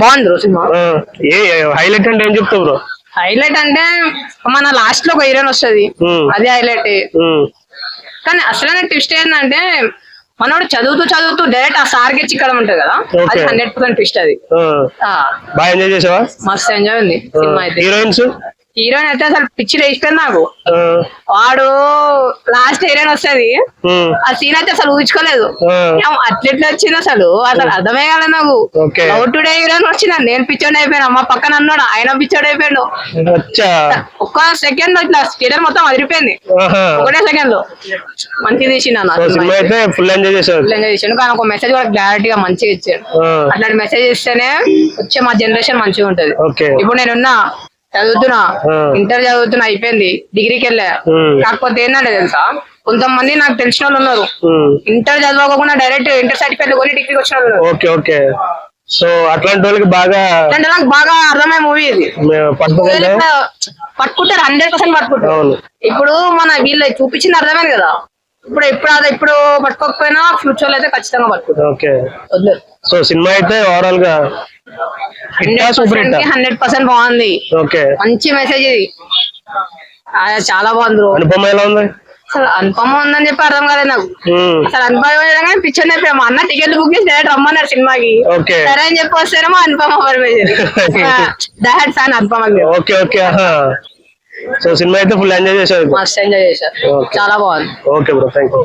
బాగుంది bro cinema. ఏ highlight అంటే ఏం చెప్తావు బ్రో? హైలైట్ అంటే మన లాస్ట్లో ఒక హీరోయిన్ వస్తుంది. అది హైలైట్. కానీ అసలైన ట్విస్ట్ ఏంటంటే మనోడు చదువుతూ చదువుతూ డైరెక్ట్ ఆ సార్కి చిక్కడం ఉంటుంది కదా? అది. హండ్రెడ్ పర్సెంట్ ట్విస్ట్ అది. బాగా ఎంజాయ్ చేసావా? మస్తు ఎంజాయ్ ఉంది సినిమా అయితే. హీరోయిన్స్ హీరోయిన్ అయితే అసలు పిచ్చి లేచిపోయింది నాకు. వాడు లాస్ట్ హీరోయిన్ వస్తది. ఆ సీన్ అయితే అసలు ఊహించుకోలేదు. అట్లెట్లా వచ్చింది అసలు? అసలు అర్థమే కాలేదు నాకు. లవ్ టుడే హీరోయిన్ వచ్చింది? నేను పిచ్చోడు అయిపోయాను. మా పక్కన అన్నాడు. ఆయన పిచ్చోడు అయిపోయాడు. ఒక్క సెకండ్లో ఇట్లా స్టేటర్ మొత్తం అదిరిపోయింది. ఒకటే సెకండ్లో. మంచిగా సినిమా అయితే. ఫుల్ ఎంజాయ్ కానీ ఒక మెసేజ్ కూడా క్లారిటీగా మంచిగా ఇచ్చాడు. అట్లాంటి మెసేజ్ ఇస్తేనే వచ్చే మా జనరేషన్ మంచిగా ఉంటది. ఇప్పుడు నేనున్నా చదువుతున్నా. ఇంటర్ చదువుతున్నా అయిపోయింది. డిగ్రీకి వెళ్ళా. కాకపోతే ఏంటంటే తెలుసా? కొంతమంది నాకు తెలిసిన వాళ్ళు ఉన్నారు. ఇంటర్ చదవకుండా డైరెక్ట్ ఇంటర్ సర్టిఫికేట్ కొని డిగ్రీకి వచ్చిన వాళ్ళు ఓకే ఓకే. సో అట్లాంటి వాళ్ళకి బాగా అంటే నాకు బాగా అర్థమయ్యే మూవీ ఇది. పట్టుకుంటారు హండ్రెడ్ పర్సెంట్ పట్టుకుంటారు. ఇప్పుడు మన వీళ్ళు చూపించింది అర్థమైంది కదా. ఇప్పుడు ఇప్పుడు అది ఇప్పుడు పట్టుకోకపోయినా ఫ్యూచర్లో అయితే ఖచ్చితంగా పట్టుకుంటారు. ఓకే. సో సినిమా అయితే ఓవరాల్గా హండ్రెడ్ పర్సెంట్ బాగుంది. ఓకే. మంచి మెసేజ్ ఇది. చాలా బాగుంది బ్రో. అనుపమ ఎలా ఉంది? అసలు అనుపమ ఉందని చెప్పి అర్థం కాలేదు నాకు. అసలు అనుపమ పిక్చర్ అయిపోయాము అన్న టికెట్ బుక్ చేసి డైరెక్ట్ రమ్మన్నారు సినిమాకి. సరే అని చెప్పి వస్తేనేమో Anupama fan Anupama okay okay. So cinema అయితే ఫుల్ ఎంజాయ్ చేసావు మస్త్ ఎంజాయ్ చేశారు. చాలా బాగుంది. Okay bro thank you